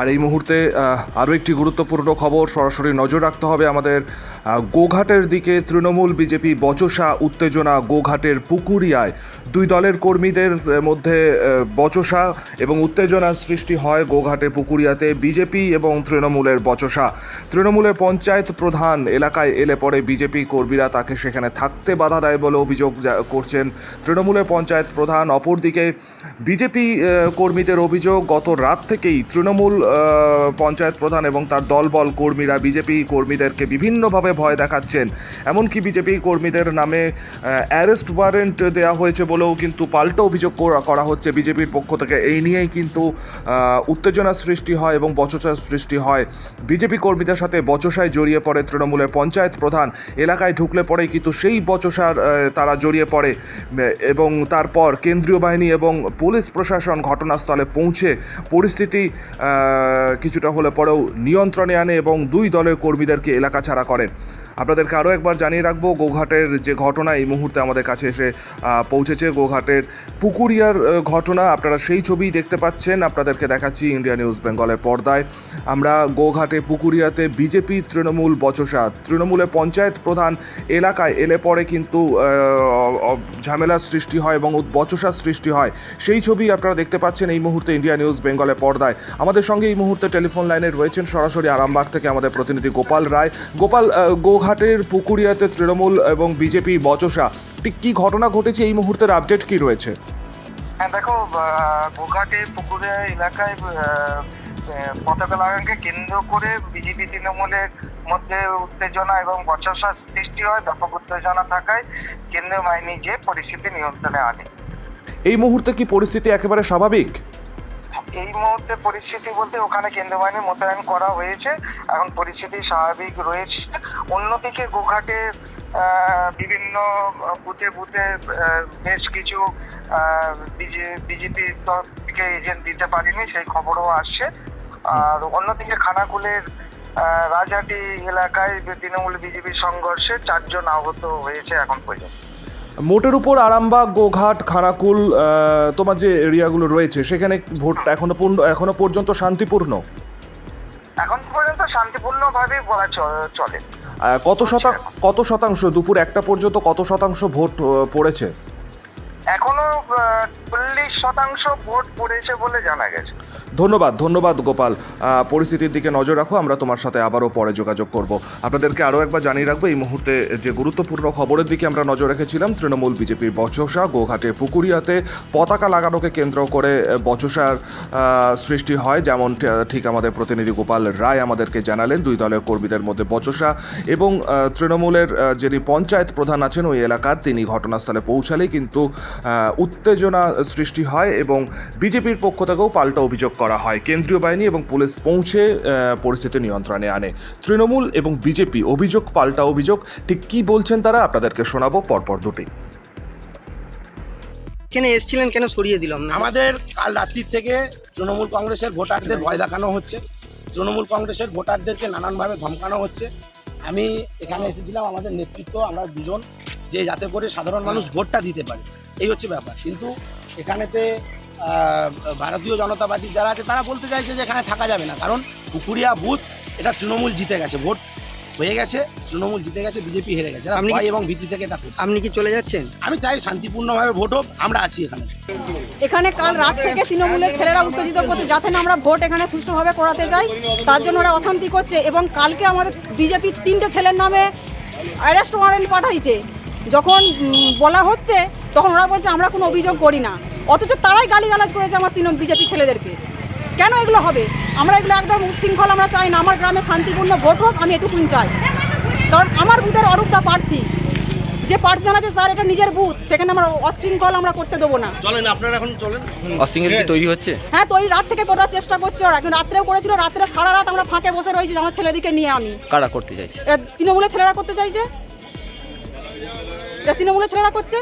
আর এই মুহূর্তে আরও একটি গুরুত্বপূর্ণ খবর সরাসরি নজর রাখতে হবে আমাদের গোঘাটের দিকে তৃণমূল বিজেপি বচসা উত্তেজনা গোঘাটের পুকুরিয়ায়। দুই দলের কর্মীদের মধ্যে বচসা এবং উত্তেজনা সৃষ্টি হয় গোঘাটে পুকুরিয়াতে। বিজেপি এবং তৃণমূলের বচসা। তৃণমূলের পঞ্চায়েত প্রধান এলাকায় এলে পরে বিজেপি কর্মীরা তাকে সেখানে থাকতে বাধা দেয় বলে অভিযোগ করছেন তৃণমূলের পঞ্চায়েত প্রধান। অপরদিকে বিজেপি কর্মীদের অভিযোগ, গত রাত থেকেই তৃণমূল পঞ্চায়েত প্রধান এবং তার দলবল কর্মীরা, বিজেপি কর্মীদেরকে বিভিন্নভাবে ভয় দেখাচ্ছেন। এমনকি বিজেপি কর্মীদের নামে অ্যারেস্ট ওয়ারেন্ট দেওয়া হয়েছে বলেও কিন্তু পাল্টা অভিযোগ করা হচ্ছে বিজেপির পক্ষ থেকে। এই নিয়েই কিন্তু উত্তেজনা সৃষ্টি হয় এবং বচসার সৃষ্টি হয়। বিজেপি কর্মীদের সাথে বচসায় জড়িয়ে পড়ে তৃণমূলের পঞ্চায়েত প্রধান। এলাকায় ঢুকলে পরেই কিন্তু সেই বচসার তারা জড়িয়ে পড়ে। এবং তারপর কেন্দ্রীয় বাহিনী এবং পুলিশ প্রশাসন ঘটনাস্থলে পৌঁছে পরিস্থিতি কিছুটা হলে পরেও নিয়ন্ত্রণে আনে এবং দুই দলের কর্মীদেরকে এলাকা ছাড়া করেন। আপনাদেরকে আরও একবার জানিয়ে রাখব গোঘাটের যে ঘটনা এই মুহূর্তে আমাদের কাছে এসে পৌঁছেছে। গোঘাটের পুকুরিয়ার ঘটনা আপনারা সেই ছবিই দেখতে পাচ্ছেন। আপনাদেরকে দেখাচ্ছি ইন্ডিয়া নিউজ বেঙ্গলের পর্দায়। আমরা গোঘাটে পুকুরিয়াতে বিজেপি তৃণমূল বচসা। তৃণমূলের পঞ্চায়েত প্রধান এলাকায় এলে পরে কিন্তু ঝামেলার সৃষ্টি হয় এবং বচসার সৃষ্টি হয়। সেই ছবি আপনারা দেখতে পাচ্ছেন এই মুহূর্তে ইন্ডিয়া নিউজ বেঙ্গলের পর্দায়। আমাদের সঙ্গে এই মুহূর্তে টেলিফোন লাইনে রয়েছেন সরাসরি আরামবাগ থেকে আমাদের প্রতিনিধি গোপাল রায়। গোপাল আহ, গোঘাটের পুকুরিয়াতে তৃণমূল এবং বিজেপি বচসা। ঠিক কী ঘটনা ঘটেছে? এই মুহূর্তের আপডেট কি রয়েছে? হ্যাঁ দেখো গোঘাটে পুকুরে এলাকায় পতাকা লাগানকে কেন্দ্র করে বিজেপি তৃণমূলের মধ্যে উত্তেজনা এবং বচসা সৃষ্টি হয় ব্যাপক উত্তেজনা থাকায় কেন্দ্রীয় বাহিনী যে পরিস্থিতি নিয়ন্ত্রণে আনে। এই মুহূর্তে কি পরিস্থিতি একেবারে স্বাভাবিক? এই মুহূর্তে পরিস্থিতি বলতে ওখানে কেন্দ্রীয় বাহিনী মোতায়েন করা হয়েছে। এখন পরিস্থিতি স্বাভাবিক রয়েছে। অন্যদিকে গোঘাটে বিভিন্ন বুথে বুথে বেশ কিছু বিজেপির তরফ থেকে এজেন্ট দিতে পারিনি, সেই খবরও আসছে। আর অন্যদিকে খানাকুলের রাজহাটি এলাকায় তৃণমূল বিজেপির সংঘর্ষে চারজন আহত হয়েছে এখন পর্যন্ত। মোটের উপর আরামবাগ গোঘাট খানাকুল তোমার যে এরিয়াগুলো রয়েছে সেখানে ভোট এখনও এখনও পর্যন্ত শান্তিপূর্ণ? এখন পর্যন্ত শান্তিপূর্ণভাবেই বলা চলে। কত শতাংশ কত শতাংশ দুপুর একটা পর্যন্ত কত শতাংশ ভোট পড়েছে? এখনও চল্লিশ শতাংশ ভোট পড়েছে বলে জানা গেছে। ধন্যবাদ ধন্যবাদ গোপাল। পরিস্থিতির দিকে নজর রাখো, আমরা তোমার সাথে আবারও পরে যোগাযোগ করব। আপনাদেরকে আরও একবার জানিয়ে রাখব, এই মুহূর্তে যে গুরুত্বপূর্ণ খবরের দিকে আমরা নজর রেখেছিলাম, তৃণমূল বিজেপির বচসা গোঘাটে পুকুরিয়াতে পতাকা লাগানোকে কেন্দ্র করে বচসার সৃষ্টি হয়, যেমন ঠিক আমাদের প্রতিনিধি গোপাল রায় আমাদেরকে জানালেন, দুই দলের কর্মীদের মধ্যে বচসা এবং তৃণমূলের যিনি পঞ্চায়েত প্রধান আছেন, ওই এলাকার তিনি ঘটনাস্থলে পৌঁছালেই কিন্তু উত্তেজনা সৃষ্টি হয় এবং বিজেপির পক্ষ থেকেও পাল্টা অভিযোগ করা হয়। কেন্দ্রীয় বাহিনী এবং পুলিশ পৌঁছে পরিস্থিতি নিয়ন্ত্রণে আনে। তৃণমূল এবং বিজেপি অভিযোগ পাল্টা অভিযোগ ঠিক কি বলছেন তারা আপনাদেরকে শোনাবো পরপর দুটি। এখানে এসছিলেন কেন সরিয়ে দিলাম না? আমাদের কাল রাত্রির থেকে তৃণমূল কংগ্রেসের ভোটারদের ভয় দেখানো হচ্ছে। তৃণমূল কংগ্রেসের ভোটারদেরকে নানানভাবে ধমকানো হচ্ছে। আমি এখানে এসেছিলাম আমাদের নেতৃত্ব আমরা দুজন যে যাতে করে সাধারণ মানুষ ভোটটা দিতে পারে। এই হচ্ছে ব্যাপার। কিন্তু এখানেতে ভারতীয় জনতা পার্টি যারা আছে তারা বলতে চাইছে যে এখানে থাকা যাবে না। কারণ পুকুরিয়া বুথ এটা তৃণমূল জিতে গেছে ভোট হয়ে গেছে তৃণমূল জিতে গেছে বিজেপি হেরে গেছে। আপনি এবং ভীতি থেকে এটা আপনি কি চলে যাচ্ছেন? আমি চাই শান্তিপূর্ণভাবে ভোট হোক আমরা আছি এখানে। এখানে কাল রাত থেকে তৃণমূলের ছেলেরা উত্তেজিত করতে যাতে না আমরা ভোট এখানে সুষ্ঠুভাবে করাতে যাই। তার জন্য ওরা অশান্তি করছে এবং কালকে আমাদের বিজেপির তিনটে ছেলের নামে অ্যারেস্ট ওয়ারেন্ট পাঠাইছে। যখন বলা হচ্ছে তখন ওরা বলছে আমরা কোনো অভিযোগ করি না। অথচ তারাই গালিগালাজ করেছে আমার তৃণমূল বিজেপি ছেলেদেরকে। কেন এগুলো হবে? আমরা এগুলো একদম উশৃঙ্খল আমরা চাই না। আমার গ্রামে শান্তিপূর্ণ ভোট হোক আমি এটুকুন চাই। কারণ আমার বুথের অরূপদা প্রার্থী যে প্রার্থী আছে স্যার এটা নিজের বুথ। সেখানে আমরা অশৃঙ্খল আমরা করতে দেবো না। অশৃঙ্খল তৈরি হচ্ছে? হ্যাঁ তো ওই রাত থেকে করার চেষ্টা করছে ওরা। কিন্তু রাত্রেও করেছিল। রাত্রে সারা রাত আমরা ফাঁকে বসে রয়েছি আমার ছেলেদিকে নিয়ে আমি। কারা করতে চাইছে? তৃণমূলের ছেলেরা করতে চাইছে? তৃণমূলের ছেলেরা করছে?